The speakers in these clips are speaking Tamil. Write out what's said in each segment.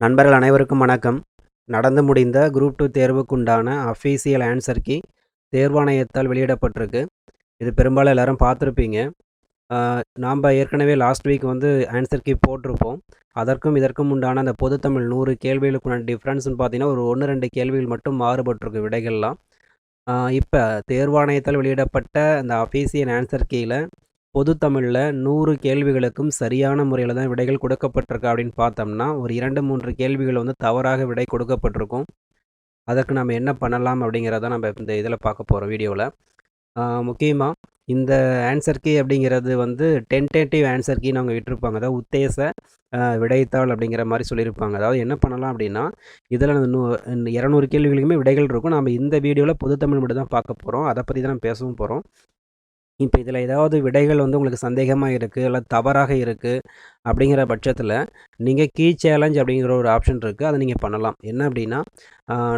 நண்பர்கள் அனைவருக்கும் வணக்கம். நடந்து முடிந்த குரூப் டூ தேர்வுக்குண்டான அஃபீஷியல் ஆன்சர் கீ தேர்வாணையத்தால் வெளியிடப்பட்டிருக்கு. இது பெரும்பாலும் எல்லோரும் பார்த்துருப்பீங்க. நாம் ஏற்கனவே லாஸ்ட் வீக் வந்து ஆன்சர் கீ போட்டிருப்போம். அதற்கும் இதற்கும் உண்டான அந்த பொதுத்தமிழ் நூறு கேள்விகளுக்குண்டான டிஃப்ரென்ஸ்னு பார்த்தீங்கன்னா ஒரு ஒன்று ரெண்டு கேள்விகள் மட்டும் மாறுபட்டிருக்கு விடைகள்லாம். இப்போ தேர்வாணையத்தால் வெளியிடப்பட்ட அந்த அஃபீஷியல் ஆன்சர் கீழே பொது தமிழில் நூறு கேள்விகளுக்கும் சரியான முறையில் தான் விடைகள் கொடுக்கப்பட்டிருக்கு அப்படின்னு பார்த்தோம்னா ஒரு இரண்டு மூன்று கேள்விகள் வந்து தவறாக விடை கொடுக்கப்பட்டிருக்கும். அதற்கு நம்ம என்ன பண்ணலாம் அப்படிங்கிறத நம்ம இந்த இதில் பார்க்க போகிறோம் வீடியோவில் முக்கியமாக இந்த ஆன்சர் கீ அப்படிங்கிறது வந்து டென்டேட்டிவ் ஆன்சர் அவங்க விட்டுருப்பாங்க. அதாவது உத்தேச விடைத்தாள் அப்படிங்கிற மாதிரி சொல்லியிருப்பாங்க. அதாவது என்ன பண்ணலாம் அப்படின்னா இதில் நூ இரநூறு கேள்விகளுக்குமே விடைகள் இருக்கும். நம்ம இந்த வீடியோவில் பொது தமிழ் மட்டும் தான் பார்க்க போகிறோம் அதை பற்றி தான் நம்ம பேசவும் போகிறோம் இப்போ இதில் ஏதாவது விடைகள் வந்து உங்களுக்கு சந்தேகமாக இருக்குது இல்லை தவறாக இருக்குது அப்படிங்கிற பட்சத்தில் நீங்கள் கீ சேலஞ்ச் அப்படிங்கிற ஒரு ஆப்ஷன் இருக்குது அதை நீங்கள் பண்ணலாம். என்ன அப்படின்னா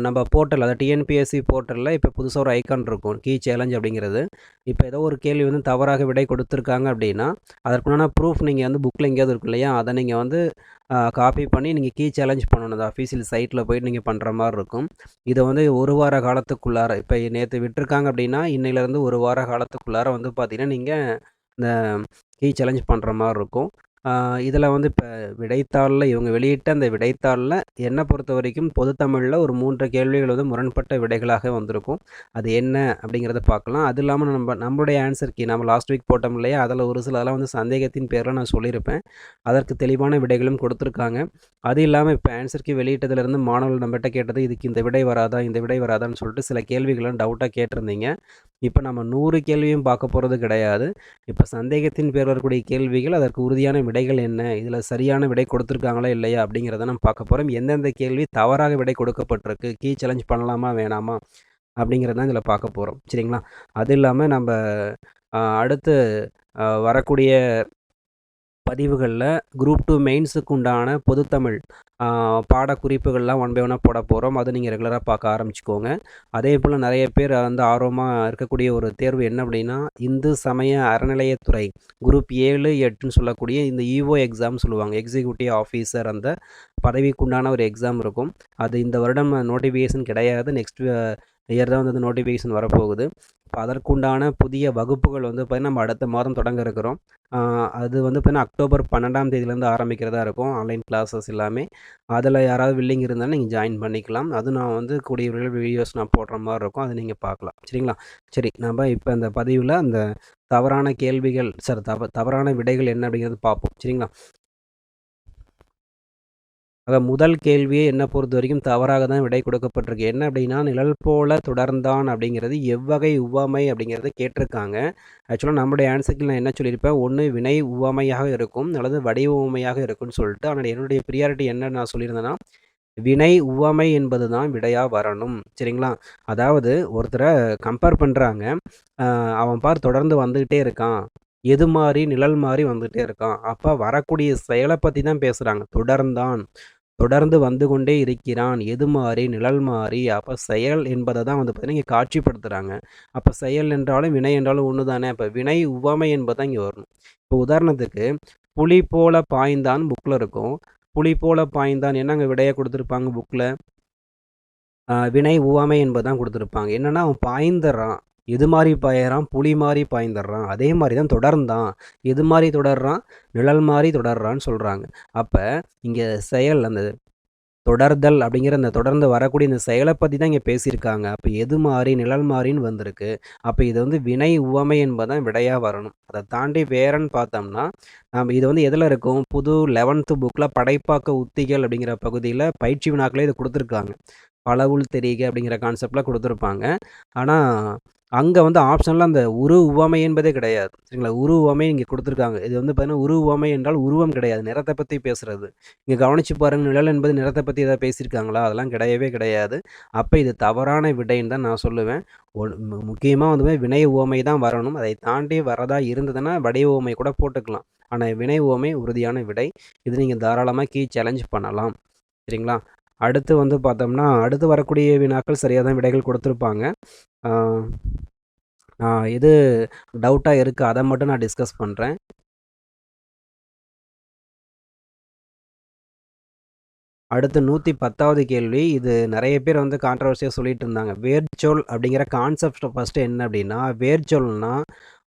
நம்ம போர்ட்டல் அதாவது டிஎன்பிஎஸ்சி போர்ட்டலில் இப்போ புதுசாக ஒரு ஐக்கான் இருக்கும். கீ சேலஞ்ச் அப்படிங்கிறது. இப்போ ஏதோ ஒரு கேள்வி வந்து தவறாக விடை கொடுத்துருக்காங்க அப்படின்னா அதற்குண்டான ப்ரூஃப் நீங்கள் வந்து புக்கில் எங்கேயாவது இருக்கும் இல்லையா? அதை நீங்கள் வந்து காப்பி பண்ணி நீங்கள் கீ சேலஞ்ச் பண்ணணும். அந்த அஃபீஷியல் சைட்டில் போயிட்டு நீங்கள் பண்ணுற மாதிரி இருக்கும். இதை வந்து ஒரு வார காலத்துக்குள்ளார இப்போ நேற்று விட்டுருக்காங்க அப்படின்னா இன்னையிலேருந்து ஒரு வார காலத்துக்குள்ளார வந்து பார்த்தீங்கன்னா நீங்கள் இந்த கீ சேலஞ்ச் பண்ணுற மாதிரி இருக்கும். இதில் வந்து இப்போ விடைத்தாளில் இவங்க வெளியிட்ட அந்த விடைத்தாளில் என்னை பொறுத்த வரைக்கும் பொதுத்தமிழில் ஒரு மூன்று கேள்விகள் வந்து முரண்பட்ட விடைகளாக வந்திருக்கும். அது என்ன அப்படிங்கிறத பார்க்கலாம். அது இல்லாமல் நம்ம நம்மளுடைய ஆன்சர் கீ நம்ம லாஸ்ட் வீக் போட்டோம் இல்லையா? அதில் ஒரு சில அதெல்லாம் வந்து சந்தேகத்தின் பேரில் நான் சொல்லியிருப்பேன். அதற்கு தெளிவான விடைகளும் கொடுத்துருக்காங்க. அது இல்லாமல் இப்போ ஆன்சர் கீ வெளியிட்டதுலேருந்து மாணவர்கள் நம்மகிட்ட கேட்டது இதுக்கு இந்த விடை வராதா? இந்த விடை வராதான்னு சொல்லிட்டு சில கேள்விகளும் டவுட்டாக கேட்டிருந்தீங்க. இப்போ நம்ம நூறு கேள்வியும் பார்க்க போகிறது கிடையாது. இப்போ சந்தேகத்தின் பேர் வரக்கூடிய கேள்விகள் அதற்கு உறுதியான விடைகள் என்ன? இதில் சரியான விடை கொடுத்துருக்காங்களா இல்லையா அப்படிங்கிறத நம்ம பார்க்க போகிறோம் எந்தெந்த கேள்வி தவறாக விடை கொடுக்கப்பட்டிருக்கு? கீ சேலஞ்ச் பண்ணலாமா வேணாமா அப்படிங்கிறதான் இதில் பார்க்க போகிறோம் சரிங்களா? அது இல்லாமல் நம்ம அடுத்து வரக்கூடிய பதிவுகளில் குரூப் டூ மெயின்ஸுக்கு உண்டான பொதுத்தமிழ் பாடக்குறிப்புகள்லாம் ஒன் பை ஒன்னாக போட போகிறோம் அதை நீங்கள் ரெகுலராக பார்க்க ஆரம்பிச்சுக்கோங்க. அதே போல் நிறைய பேர் வந்து ஆர்வமாக இருக்கக்கூடிய ஒரு தேர்வு என்ன அப்படின்னா இந்து சமய அறநிலையத்துறை குரூப் ஏழு எட்டுன்னு சொல்லக்கூடிய இந்த இஓ எக்ஸாம் சொல்லுவாங்க. எக்ஸிக்யூட்டிவ் ஆஃபீஸர் அந்த பதவிக்குண்டான ஒரு எக்ஸாம் இருக்கும். அது இந்த வருடம் நோட்டிஃபிகேஷன் கிடையாது. நெக்ஸ்ட் இயர் தான் வந்து நோட்டிஃபிகேஷன் வரப்போகுது. இப்போ அதற்குண்டான புதிய வகுப்புகள் வந்து பார்த்திங்கன்னா நம்ம அடுத்த மாதம் தொடங்க இருக்கிறோம். அது வந்து பார்த்திங்கன்னா அக்டோபர் பன்னெண்டாம் தேதியிலேருந்து ஆரம்பிக்கிறதா இருக்கும். ஆன்லைன் கிளாஸஸ் எல்லாமே. அதில் யாராவது வில்லிங் இருந்தாலும் நீங்கள் ஜாயின் பண்ணிக்கலாம். அது நான் வந்து கூடிய வீடியோஸ் நான் போடுற மாதிரி இருக்கும். அதை நீங்கள் பார்க்கலாம். சரிங்களா? சரி நம்ம இப்போ இந்த பதிவில் அந்த தவறான கேள்விகள் சார் தவ தவறான விடைகள் என்ன அப்படிங்கிறது பார்ப்போம். சரிங்களா? ஆக முதல் கேள்வியே என்ன பொறுத்த வரைக்கும் தவறாக தான் விடை கொடுக்கப்பட்டிருக்கு. என்ன அப்படின்னா நிழல் போல தொடர்ந்தான் அப்படிங்கிறது எவ்வகை உவமை அப்படிங்கிறத கேட்டிருக்காங்க. ஆக்சுவலாக நம்முடைய ஆன்சருக்கு நான் என்ன சொல்லியிருப்பேன்? ஒன்று வினை உவமையாக இருக்கும் அல்லது வடிவ உவமையாக இருக்கும்னு சொல்லிட்டு ஆனால் என்னுடைய ப்ரியாரிட்டி என்ன நான் சொல்லியிருந்தேன்னா வினை உவமை என்பது தான் விடையாக வரணும். சரிங்களா? அதாவது ஒருத்தரை கம்பேர் பண்ணுறாங்க அவன் பார் தொடர்ந்து வந்துக்கிட்டே இருக்கான். எது மாதிரி நிழல் மாதிரி வந்துகிட்டே இருக்கான். அப்போ வரக்கூடிய செயலை பற்றி தான் பேசுகிறாங்க தொடர்ந்தான். தொடர்ந்து வந்து கொண்டே இருக்கிறான். எது மாறி நிழல் மாறி அப்போ செயல் என்பதை தான் வந்து பார்த்தீங்கன்னா இங்கே காட்சிப்படுத்துகிறாங்க அப்போ செயல் என்றாலும் வினை என்றாலும் ஒன்று தானே அப்போ வினை உவமை என்பது இங்கே வரணும். இப்போ உதாரணத்துக்கு புலி போல பாய்ந்தான் புக்கில் இருக்கும். புலி போல பாய்ந்தான் என்ன அங்கே விடையை கொடுத்துருப்பாங்க புக்கில் வினை உவமை என்பது தான் கொடுத்துருப்பாங்க. என்னென்னா அவன் பாய்ந்துடுறான் எது மாதிரி பாயிறான் புலி மாதிரி பாய்ந்துடுறான். அதே மாதிரி தான் தொடர்ந்தான். எது மாதிரி தொடர்றான்? நிழல் மாதிரி தொடர்றான்னு சொல்கிறாங்க அப்போ இங்கே செயல் அந்த தொடர்தல் அப்படிங்கிற அந்த தொடர்ந்து வரக்கூடிய இந்த செயலை பற்றி தான் இங்கே பேசியிருக்காங்க. அப்போ எது மாறி நிழல் மாறின்னு வந்திருக்கு. அப்போ இது வந்து வினை உவமை என்பதான் விடையாக வரணும். அதை தாண்டி வேறன்னு பார்த்தோம்னா நம்ம இது வந்து எதில் இருக்கும்? புது லெவன்த்து புக்கில் படைப்பாக்க உத்திகள் அப்படிங்கிற பகுதியில் பயிற்சி வினாக்களே இது கொடுத்துருக்காங்க. பலவுள் தெரியுக அப்படிங்கிற கான்செப்டில் கொடுத்துருப்பாங்க. ஆனால் அங்கே வந்து ஆப்ஷனில் அந்த உரு உவமை என்பதே கிடையாது. சரிங்களா? உரு உவமை இங்கே கொடுத்துருக்காங்க. இது வந்து பார்த்தீங்கன்னா உரு உவமை என்றால் உருவம் கிடையாது. நிறத்தை பற்றி பேசுகிறது இங்கே கவனித்து பாருங்கள் நிழல் என்பது நிறத்தை பற்றி எதாவது பேசியிருக்காங்களா? அதெல்லாம் கிடையவே கிடையாது. அப்போ இது தவறான விடைன்னு தான் நான் சொல்லுவேன். முக்கியமாக வந்து வினை உவமை தான் வரணும். அதை தாண்டி வரதா இருந்ததுன்னா வடை உவமை கூட போட்டுக்கலாம். ஆனால் வினை உவமை உறுதியான விடை. இது நீங்கள் தாராளமாக கீ சேலஞ்ச் பண்ணலாம். சரிங்களா? அடுத்து வந்து பார்த்தோம்னா அடுத்து வரக்கூடிய வினாக்கள் சரியாக தான் விடைகள் கொடுத்துருப்பாங்க. எது டவுட்டாக இருக்குது அதை மட்டும் நான் டிஸ்கஸ் பண்ணுறேன் அடுத்து 110வது கேள்வி. இது நெறைய பேர் வந்து கான்ட்ரோவர்சியா சொல்லிட்டு இருந்தாங்க. வேர்ச்சொல் அப்படிங்கிற கான்செப்ட் ஃபர்ஸ்ட்டு என்ன அப்படின்னா, வேர்ச்சொல்னா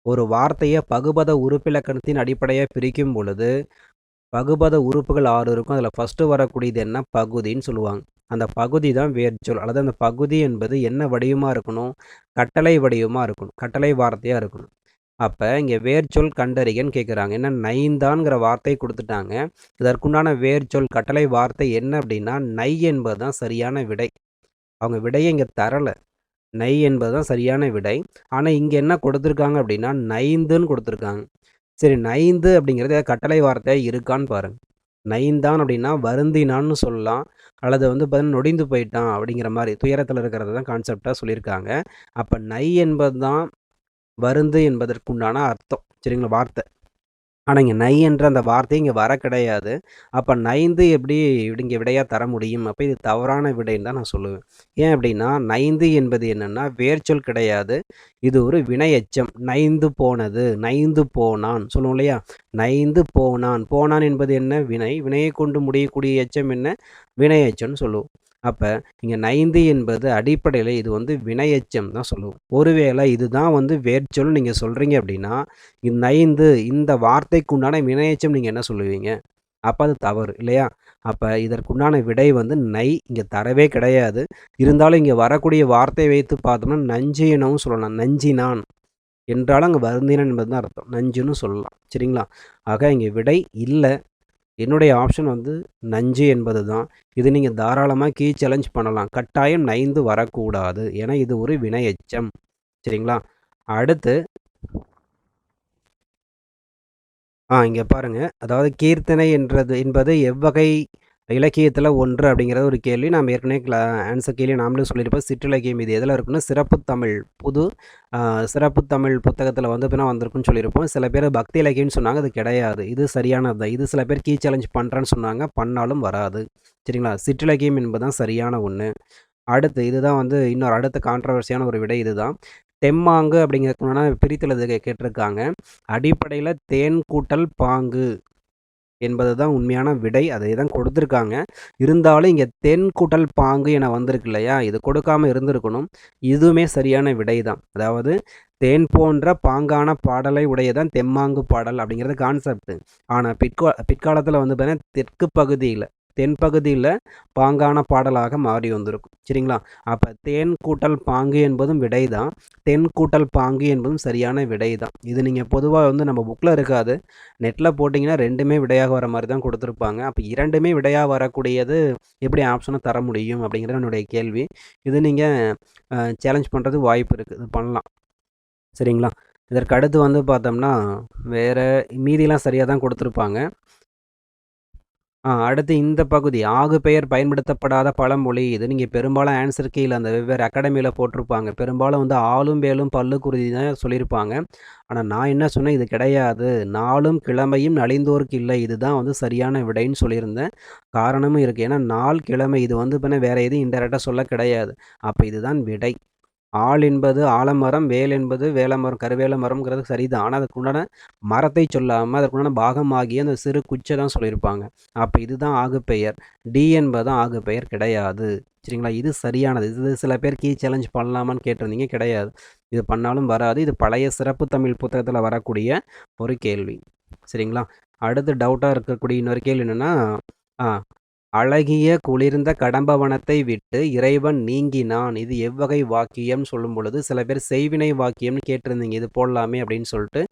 ஒரு வார்த்தைய பகுபத உறுப்பிலக்கணத்தின் அடிப்படையா பிரிக்கும் பொழுது, பகுபத உறுப்புகள் 6 இருக்கும். அதில ஃபர்ஸ்ட்டு வரக்கூடியது என்ன? பகுதின்னு சொல்லுவாங்க. அந்த பகுதி தான் வேர்ச்சொல். அல்லது அந்த பகுதி என்பது என்ன வடிவமாக இருக்கணும்? கட்டளை வடிவமாக இருக்கணும். கட்டளை வார்த்தையாக இருக்கணும். அப்போ இங்கே வேர்ச்சொல் கண்டறிகன்னு கேட்குறாங்க. என்ன நைந்தான்ங்கிற வார்த்தை கொடுத்துட்டாங்க இதற்குண்டான வேர்ச்சொல் கட்டளை வார்த்தை என்ன அப்படின்னா, நை என்பது தான் சரியான விடை. அவங்க விடையை இங்கே தரலை நை என்பது தான் சரியான விடை. ஆனால் இங்கே என்ன கொடுத்துருக்காங்க அப்படின்னா, நைந்துன்னு கொடுத்துருக்காங்க சரி நைந்து அப்படிங்கிறது கட்டளை வார்த்தையாக இருக்கான்னு பாருங்கள் நைந்தான் அப்படின்னா வருந்தினான்னு சொல்லலாம். அல்லது வந்து பார்த்தீங்கன்னா, நொடிந்து போயிட்டான் அப்படிங்கிற மாதிரி துயரத்தில் இருக்கிறது தான் கான்செப்டாக சொல்லியிருக்காங்க. அப்போ நை என்பது தான் வருந்து என்பதற்குண்டான அர்த்தம். சரிங்களா? வார்த்தை. ஆனால் இங்கே நை என்ற அந்த வார்த்தை இங்கே வர கிடையாது. அப்போ நைந்து எப்படி இங்கே விடையாக தர முடியும்? அப்போ இது தவறான விடைன்னு தான் நான் சொல்லுவேன். ஏன் அப்படின்னா, நைந்து என்பது என்னென்னா வேர்ச்சொல் கிடையாது. இது ஒரு வினை எச்சம். நைந்து போனது, நைந்து போனான் சொல்லுவோம் இல்லையா? நைந்து போனான். போனான் என்பது என்ன? வினை. வினையை கொண்டு முடியக்கூடிய எச்சம் என்ன? வினை எச்சம்னு சொல்லுவோம். அப்போ இங்கே நைந்து என்பது அடிப்படையில் இது வந்து வினையச்சம் தான் சொல்லுவோம். ஒருவேளை இதுதான் வந்து வேர்ச்சொல் நீங்கள் சொல்கிறீங்க அப்படின்னா, இது நைந்து இந்த வார்த்தைக்கு உண்டான நீங்கள் என்ன சொல்லுவீங்க? அப்போ அது தவறு இல்லையா? அப்போ இதற்குண்டான விடை வந்து நை இங்கே தரவே கிடையாது. இருந்தாலும் இங்கே வரக்கூடிய வார்த்தையை வைத்து பார்த்தோம்னா, நஞ்சு எனவும் சொல்லலாம். நஞ்சினான் என்றாலும் அங்கே வருந்தினான் என்பது தான் அர்த்தம். நஞ்சுன்னு சொல்லலாம். சரிங்களா? ஆக இங்கே விடை இல்லை என்னுடைய ஆப்ஷன் வந்து நஞ்சு என்பது தான். இது நீங்கள் தாராளமாக கீ சேலஞ்ச் பண்ணலாம். கட்டாயம் நைந்து வரக்கூடாது. ஏன்னா இது ஒரு வினை எச்சம். சரிங்களா? அடுத்து ஆ இங்கே பாருங்கள் அதாவது கீர்த்தனை என்றது என்பது எவ்வகை இலக்கியத்தில் ஒன்று அப்படிங்கிறது ஒரு கேள்வி. நாம் ஏற்கனவே கிளா ஆன்சர் கேள்வி நாமளே சொல்லியிருப்போம். சிற்றிலக்கியம் இது எதில் இருக்குன்னா, சிறப்பு தமிழ் புது சிறப்பு தமிழ் புத்தகத்தில் வந்து பின்னா வந்திருக்குன்னு சொல்லியிருப்போம். சில பேர் பக்தி இலக்கியம்னு சொன்னாங்க. அது கிடையாது. இது சரியானது தான். இது சில பேர் கீ சேலஞ்ச் பண்ணுறேன்னு சொன்னாங்க. பண்ணாலும் வராது. சரிங்களா? சிற்றிலக்கியம் என்பது தான் சரியான ஒன்று அடுத்து இதுதான் வந்து இன்னொரு அடுத்த கான்ட்ரவர்சியான ஒரு விடை இதுதான். தெம்மாங்கு அப்படிங்கிறதுனா பிரித்தல் இது கேட்டிருக்காங்க. அடிப்படையில் தேன் கூட்டல் பாங்கு என்பது தான் உண்மையான விடை. அதை தான் கொடுத்துருக்காங்க. இருந்தாலும் இங்கே தென்குடல் பாங்கு என வந்திருக்கு இல்லையா? இது கொடுக்காம இருந்திருக்கணும். இதுவுமே சரியான விடை தான். அதாவது தேன் போன்ற பாங்கான பாடலை உடையதான் தெம்மாங்கு பாடல் அப்படிங்கிறது கான்செப்ட். ஆனால் பிற்கா பிற்காலத்தில் வந்து பார்த்தீங்கன்னா, தெற்கு பகுதியில் தென்பகுதியில் பாங்கான பாடலாக மாறி வந்திருக்கும். சரிங்களா? அப்போ தேன் கூட்டல் பாங்கு என்பதும் விடை தான். தென் கூட்டல் பாங்கு என்பதும் சரியான விடை தான். இது நீங்கள் பொதுவாக வந்து நம்ம புக்கில் இருக்காது. நெட்டில் போட்டிங்கன்னா ரெண்டுமே விடையாக வர மாதிரி தான் கொடுத்துருப்பாங்க அப்போ இரண்டுமே விடையாக வரக்கூடியது எப்படி ஆப்ஷனை தர முடியும்? அப்படிங்கிறது என்னுடைய கேள்வி. இது நீங்கள் சேலஞ்ச் பண்ணுறது வாய்ப்பு இருக்குது இது பண்ணலாம். சரிங்களா? இதற்கு அடுத்து வந்து பார்த்தோம்னா, வேறு மீதிலாம் சரியாக தான் கொடுத்துருப்பாங்க ஆ அடுத்து இந்த பகுதி ஆகு பெயர் பயன்படுத்தப்படாத பழமொழி. இது நீங்க பெரும்பாலும் ஆன்சர் கீழ அந்த வெவ்வேறு அகாடமியில போட்டிருப்பாங்க. பெரும்பாலும் வந்து ஆலும் வேலும் பல்லுக்குருதி தான் சொல்லியிருப்பாங்க. ஆனா நான் என்ன சொன்னேன், இது கிடையாது. நாளும் கிழமையும் நலிந்தோர்க்கு இல்லை. இதுதான் வந்து சரியான விடைன்னு சொல்லியிருந்தேன். காரணமும் இருக்கு. ஏன்னா நாள், கிழமை இது வந்து பின்ன வேற எதுவும் இன்டைரக்ட்டா சொல்ல கிடையாது. அப்ப இதுதான் விடை. ஆள் என்பது ஆலமரம், வேல் என்பது வேலமரம், கருவேல மரம்ங்கிறது சரிதான். ஆனால் அதுக்குண்டான மரத்தை சொல்லாமல் அதற்குண்டான பாகமாகிய அந்த சிறு குச்சை தான் சொல்லியிருப்பாங்க. அப்போ இதுதான் ஆகுப்பெயர் டி என்பதுதான் ஆகுப்பெயர் ஆகுபெயர் கிடையாது. சரிங்களா? இது சரியானது. இது சில பேர் கீ சேலஞ்ச் பண்ணலாமான்னு கேட்டிருந்தீங்க. கிடையாது. இது பண்ணாலும் வராது. இது பழைய சிறப்பு தமிழ் புத்தகத்தில் வரக்கூடிய ஒரு கேள்வி. சரிங்களா? அடுத்து டவுட்டாக இருக்கக்கூடிய இன்னொரு கேள்வி என்னென்னா ஆ அழகிய குளிர்ந்த கடம்பவனத்தை விட்டு இறைவன் நீங்கினான். இது எவ்வகை வாக்கியம் சொல்லும் பொழுது, சில பேர் செய்வினை வாக்கியம்னு கேட்டிருந்தீங்க. இது போடலாமே அப்படின்னு சொல்லிட்டு,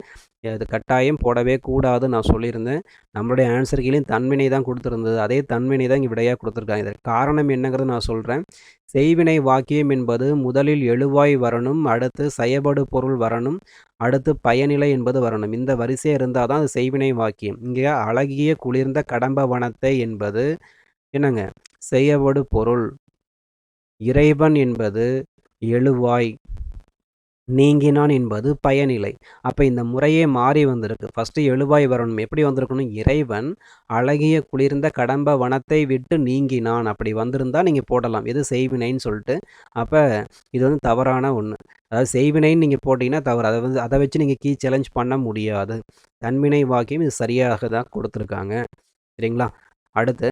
அது கட்டாயம் போடவே கூடாது நான் சொல்லியிருந்தேன். நம்மளுடைய ஆன்சர் கீழயும் தன்வினை தான் கொடுத்துருந்தது அதே தன்வினை தான் இங்கே விடையாக கொடுத்துருக்காங்க இதற்கு காரணம் என்னங்கிறத நான் சொல்கிறேன் செய்வினை வாக்கியம் என்பது முதலில் எழுவாய் வரணும். அடுத்து செயபடு பொருள் வரணும். அடுத்து பயனிலை என்பது வரணும். இந்த வரிசையாக இருந்தால் தான் அது செய்வினை வாக்கியம். இங்கே அழகிய குளிர்ந்த கடம்பவனத்தை என்பது என்னங்க? செய்யப்படு பொருள். இறைவன் என்பது எழுவாய். நீங்கினான் என்பது பயனிலை. அப்போ இந்த முறையே மாறி வந்திருக்கு. ஃபஸ்ட்டு எழுவாய் வரணும். எப்படி வந்திருக்கணும்? இறைவன் அழகிய குளிர்ந்த கடம்ப வனத்தை விட்டு நீங்கினான். அப்படி வந்திருந்தால் நீங்கள் போடலாம். எது செய்வினைன்னு சொல்லிட்டு. அப்போ இது வந்து தவறான ஒன்று அதாவது செய்வினைன்னு நீங்கள் போட்டிங்கன்னா தவறு. அதை வந்து அதை வச்சு நீங்கள் கீ சேலஞ்ச் பண்ண முடியாது. தன்வினை வாக்கியம் இது சரியாக தான் கொடுத்துருக்காங்க சரிங்களா? அடுத்து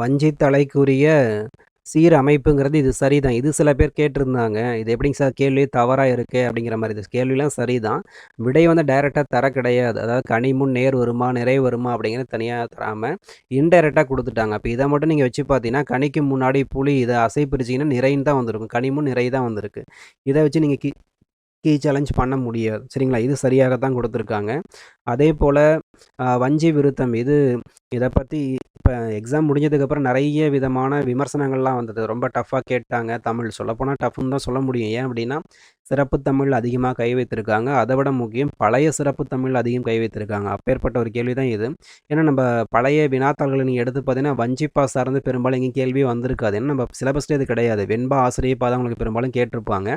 வஞ்சி வஞ்சித்தலைக்குரிய சீரமைப்புங்கிறது இது சரிதான். இது சில பேர் கேட்டிருந்தாங்க. "இது எப்படிங்க சார் கேள்வி தவறாக இருக்குது அப்படிங்கிற மாதிரி இது கேள்விலாம் சரிதான். விடை வந்து டைரெக்டாக தர கிடையாது. அதாவது கனிமுன் நேர் வருமா, நிறை வருமா அப்படிங்கிறது தனியாக தராமல் இன்டைரக்டாக கொடுத்துட்டாங்க அப்போ இதை மட்டும் நீங்கள் வச்சு பார்த்தீங்கன்னா, கனிக்கு முன்னாடி புலி இதை அசை பிரிச்சிங்கன்னா நிறைன்னு தான் வந்திருக்கும். கனிமுன் நிறை தான் வந்திருக்கு. இதை வச்சு நீங்கள் கீ கீ சேலஞ்ச் பண்ண முடியாது. சரிங்களா? இது சரியாக தான் கொடுத்துருக்காங்க அதே போல் வஞ்சி விருத்தம் இது இதை பற்றி இப்போ எக்ஸாம் முடிஞ்சதுக்கப்புறம் நிறைய விதமான விமர்சனங்கள்லாம் வந்தது. ரொம்ப டஃப்பாக கேட்டாங்க தமிழ். சொல்லப்போனால் டஃப்புன்னு தான் சொல்ல முடியும். ஏன் அப்படின்னா, சிறப்பு தமிழ் அதிகமாக கை வைத்திருக்காங்க. அதை விட முக்கியம் பழைய சிறப்பு தமிழ் அதிகம் கை வைத்திருக்காங்க. அப்பேற்பட்ட ஒரு கேள்வி தான் இது. ஏன்னா நம்ம பழைய வினாத்தாள்களை நீங்கள் எடுத்து பார்த்தீங்கன்னா, வஞ்சிப்பா சார்ந்து பெரும்பாலும் எங்கேயும் கேள்வியே வந்திருக்காது. ஏன்னா நம்ம சிலபஸ்லேயே இது கிடையாது. வெண்பா, ஆசிரியப்பா தான் உங்களுக்கு பெரும்பாலும் கேட்டிருப்பாங்க.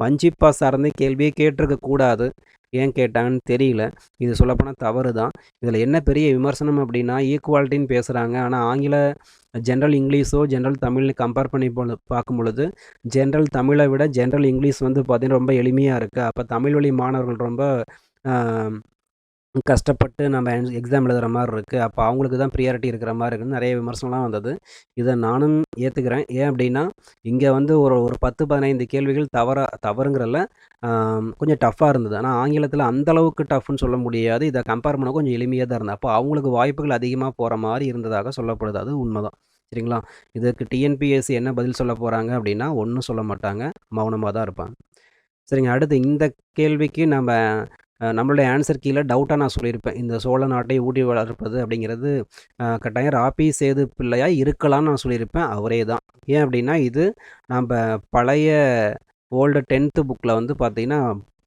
வஞ்சிப்பா சார்ந்து கேள்வியே கேட்டிருக்க கூடாது. ஏன் கேட்டாங்கன்னு தெரியல. இது சொல்லப்போனால் தவறு தான். இதில் என்ன பெரிய விமர்சனம் அப்படின்னா, ஈக்குவாலிட்டின்னு பேசுகிறாங்க ஆனால் ஆங்கில ஜென்ரல் இங்கிலீஷோ, ஜென்ரல் தமிழ்னு கம்பேர் பண்ணி பொழு பார்க்கும்பொழுது, ஜென்ரல் தமிழை விட ஜென்ரல் இங்கிலீஷ் வந்து பார்த்திங்கன்னா ரொம்ப எளிமையாக இருக்குது அப்போ தமிழ் வழி மாணவர்கள் ரொம்ப கஷ்டப்பட்டு நம்ம என் எக்ஸாம் எழுதுகிற மாதிரி இருக்குது அப்போ அவங்களுக்கு தான் ப்ரியாரிட்டி இருக்கிற மாதிரி இருக்குன்னு நிறைய விமர்சனம்லாம் வந்தது. இதை நானும் ஏற்றுக்கிறேன் ஏன் அப்படின்னா, இங்கே வந்து ஒரு ஒரு 10, 15 கேள்விகள் தவற தவறுங்கிறல கொஞ்சம் டஃப்பாக இருந்தது. ஆனால் ஆங்கிலத்தில் அந்தளவுக்கு டஃப்னு சொல்ல முடியாது. இதை கம்பேர் பண்ண கொஞ்சம் எளிமையாக தான் இருந்தது. அப்போ அவங்களுக்கு வாய்ப்புகள் அதிகமாக போகிற மாதிரி இருந்ததாக சொல்லப்படுது. அது உண்மைதான் சரிங்களா? இதுக்கு டிஎன்பிஎஸ்சி என்ன பதில் சொல்ல போகிறாங்க அப்படின்னா, ஒன்றும் சொல்ல மாட்டாங்க. மௌனமாக தான் இருப்பாங்க. சரிங்க. அடுத்து இந்த கேள்விக்கு நம்ம நம்மளுடைய ஆன்சர் கீழே டவுட்டாக நான் சொல்லியிருப்பேன். இந்த சோழ நாட்டை ஊட்டி வளர்ப்பது அப்படிங்கிறது கட்டாயம் ரா.பி. சேது பிள்ளையாக இருக்கலாம்னு நான் சொல்லியிருப்பேன். அவரே தான். ஏன் அப்படின்னா, இது நம்ப பழைய ஓல்டு டென்த்து புக்கில் வந்து பார்த்தீங்கன்னா,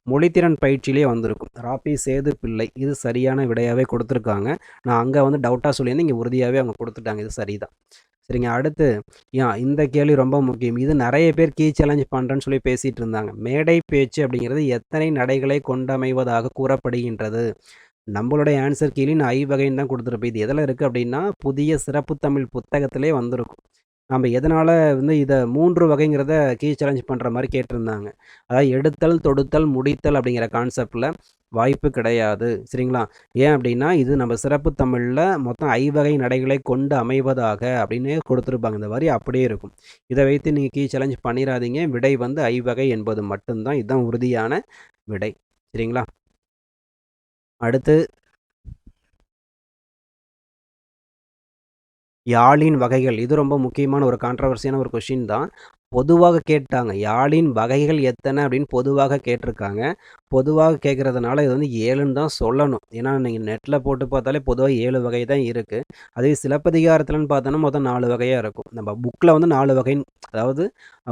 மொழித்திறன் பயிற்சியிலேயே வந்திருக்கும். ரா.பி. சேது பிள்ளை. இது சரியான விடையாகவே கொடுத்துருக்காங்க நான் அங்கே வந்து டவுட்டாக சொல்லியிருந்தேன். இங்கே உறுதியாகவே அவங்க கொடுத்துட்டாங்க இது சரிதான். சரிங்க. அடுத்து யா இந்த கேள்வி ரொம்ப முக்கியம். இது நிறைய பேர் கீ சேலஞ்ச் பண்ணுறேன்னு சொல்லி பேசிகிட்டு இருந்தாங்க. மேடை பேச்சு அப்படிங்கிறது எத்தனை நடைகளை கொண்டமைவதாக கூறப்படுகின்றது? நம்மளுடைய ஆன்சர் கீழே நான் ஐவகைன்னு தான் கொடுத்துருப்பேன் இது எதில் இருக்குது அப்படின்னா, புதிய சிறப்பு தமிழ் புத்தகத்திலே வந்திருக்கும். நம்ம எதனால் வந்து இதை மூன்று வகைங்கிறத கீ சேலஞ்ச் பண்ணுற மாதிரி கேட்டிருந்தாங்க. அதாவது எடுத்தல், தொடுத்தல், முடித்தல் அப்படிங்கிற கான்செப்டில் வாய்ப்பு கிடையாது. சரிங்களா? ஏன் அப்படின்னா, இது நம்ம சிறப்பு தமிழில் மொத்தம் ஐவகை நடைகளை கொண்டு அமைவதாக அப்படின்னு கொடுத்துருப்பாங்க இந்த வரி அப்படியே இருக்கும். இதை வைத்து நீங்கள் கீ சேலஞ்ச் பண்ணிடாதீங்க விடை வந்து ஐவகை என்பது மட்டும்தான் இதுதான் உறுதியான விடை. சரிங்களா? அடுத்து யாழின் வகைகள். இது ரொம்ப முக்கியமான ஒரு கான்ட்ரவர்சியான ஒரு கொஷின் தான். பொதுவாக கேட்டாங்க. யாழின் வகைகள் எத்தனை அப்படின்னு பொதுவாக கேட்டிருக்காங்க. பொதுவாக கேட்கறதுனால இது வந்து ஏழுன்னு தான் சொல்லணும். ஏன்னா நீங்கள் நெட்டில் போட்டு பார்த்தாலே பொதுவாக ஏழு வகை தான் இருக்குது அதே சிலப்பதிகாரத்தில்னு பார்த்தோன்னா மொத்தம் நாலு வகையாக இருக்கும். நம்ம புக்கில் வந்து நாலு வகைன்னு அதாவது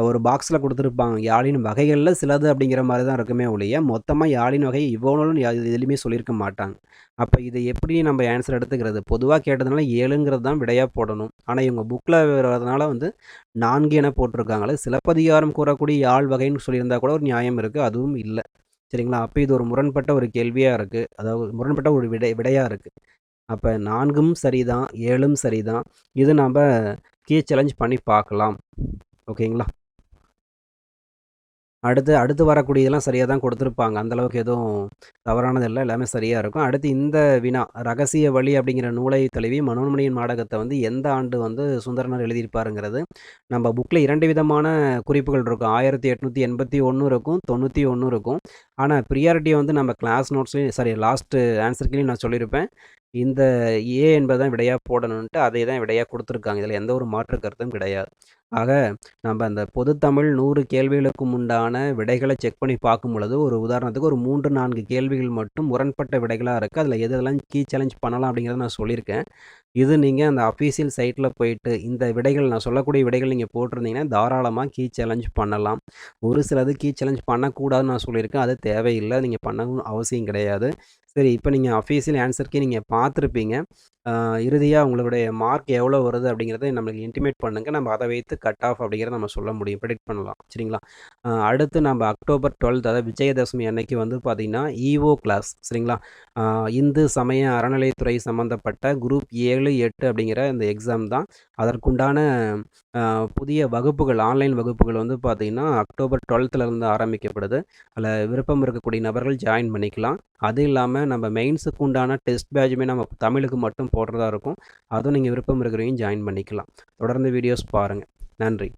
ஒரு பாக்ஸில் கொடுத்துருப்பாங்க யாழின் வகைகளில் சிலது அப்படிங்கிற மாதிரி தான் இருக்குமே ஒழிய, மொத்தமாக யாழின் வகை இவ்வளோன்னு எதுலயுமே சொல்லியிருக்க மாட்டாங்க. அப்போ இதை எப்படி நம்ம ஆன்சர் எடுத்துக்கிறது? பொதுவாக கேட்டதுனால ஏழுங்கிறது தான் விடையாக போடணும். ஆனால் இவங்க புக்கில் வரதுனால வந்து நான்கு என போட்டிருக்காங்களே. சிலப்பதிகாரம் கூறக்கூடிய யாழ் வகைன்னு சொல்லியிருந்தா கூட ஒரு நியாயம் இருக்கு. அதுவும் இல்லை சரிங்களா? அப்போ இது ஒரு முரண்பட்ட ஒரு கேள்வியா இருக்கு. அதாவது முரண்பட்ட ஒரு விடை விடையா இருக்கு. அப்ப 4ம் சரிதான். ஏழும் சரிதான். இது நம்ம கீ சேலஞ்ச் பண்ணி பார்க்கலாம். ஓகேங்களா? அடுத்து அடுத்து வரக்கூடியதெல்லாம் சரியாக தான் கொடுத்துருப்பாங்க அந்தளவுக்கு எதுவும் தவறானது இல்லை எல்லாமே சரியாக இருக்கும். அடுத்து இந்த வினா, ரகசிய வழி அப்படிங்கிற நூலை தழுவி மனோன்மணியின் நாடகத்தை வந்து எந்த ஆண்டு வந்து சுந்தரனார் எழுதியிருப்பாருங்கிறது, நம்ம புக்கில் இரண்டு விதமான குறிப்புகள் இருக்கும். 1881 இருக்கும். 91 இருக்கும். ஆனால் ப்ரியாரிட்டியை வந்து நம்ம கிளாஸ் நோட்ஸ்லேயும் சாரி லாஸ்ட்டு ஆன்சர் நான் சொல்லியிருப்பேன். இந்த ஏ என்பது தான் விடையாக போடணுன்ட்டு, அதை தான் விடையாக கொடுத்துருக்காங்க இதில் எந்த ஒரு மாற்று கருத்தும் கிடையாது. ஆக நம்ம அந்த பொதுத்தமிழ் நூறு கேள்விகளுக்கும் உண்டான விடைகளை செக் பண்ணி பார்க்கும் பொழுது, ஒரு உதாரணத்துக்கு ஒரு 3, 4 கேள்விகள் மட்டும் முரண்பட்ட விடைகளாக இருக்குது அதில் எது எதெல்லாம் கீ சேலஞ்ச் பண்ணலாம் அப்படிங்கிறத நான் சொல்லியிருக்கேன். இது நீங்கள் அந்த அஃபீஷியல் சைட்டில் போயிட்டு இந்த விடைகள் நான் சொல்லக்கூடிய விடைகள் நீங்கள் போட்டிருந்தீங்கன்னா, தாராளமாக கீ சேலஞ்ச் பண்ணலாம். ஒரு சிலது கீ சேலஞ்ச் பண்ணக்கூடாதுன்னு நான் சொல்லியிருக்கேன். அது தேவையில்லை நீங்கள் பண்ணணும்னு அவசியம் கிடையாது. சரி இப்போ நீங்கள் அஃபீஷியல் ஆன்சருக்கே நீங்கள் பார்த்துருப்பீங்க. இறுதியாக உங்களுடைய மார்க் எவ்வளோ வருது அப்படிங்கிறத நம்மளுக்கு இன்டிமேட் பண்ணுங்க. நம்ம அதை வைத்து கட் ஆஃப் அப்படிங்கிறத நம்ம சொல்ல முடியும். பிரெடிக்ட் பண்ணலாம். சரிங்களா? அடுத்து நம்ம அக்டோபர் 12 அதாவது விஜயதசமி அன்னைக்கு வந்து பார்த்தீங்கன்னா, இஓ கிளாஸ் சரிங்களா? இந்து சமய அறநிலையத்துறை சம்மந்தப்பட்ட குரூப் ஏழு எட்டு அப்படிங்கிற இந்த எக்ஸாம் தான் அதற்குண்டான புதிய வகுப்புகள் ஆன்லைன் வகுப்புகள் வந்து பார்த்திங்கன்னா அக்டோபர் டுவெல்த்துலேருந்து ஆரம்பிக்கப்படுது அதில் விருப்பம் இருக்கக்கூடிய நபர்கள் ஜாயின் பண்ணிக்கலாம் அது இல்லாமல் நம்ம மெயின்ஸுக்கு உண்டான டெஸ்ட் பேட்சுமே நம்ம தமிழுக்கு மட்டும் போடுறதா இருக்கும் அதுவும் நீங்கள் விருப்பம் இருக்கிறவங்க ஜாயின் பண்ணிக்கலாம் தொடர்ந்து வீடியோஸ் பாருங்கள் நன்றி.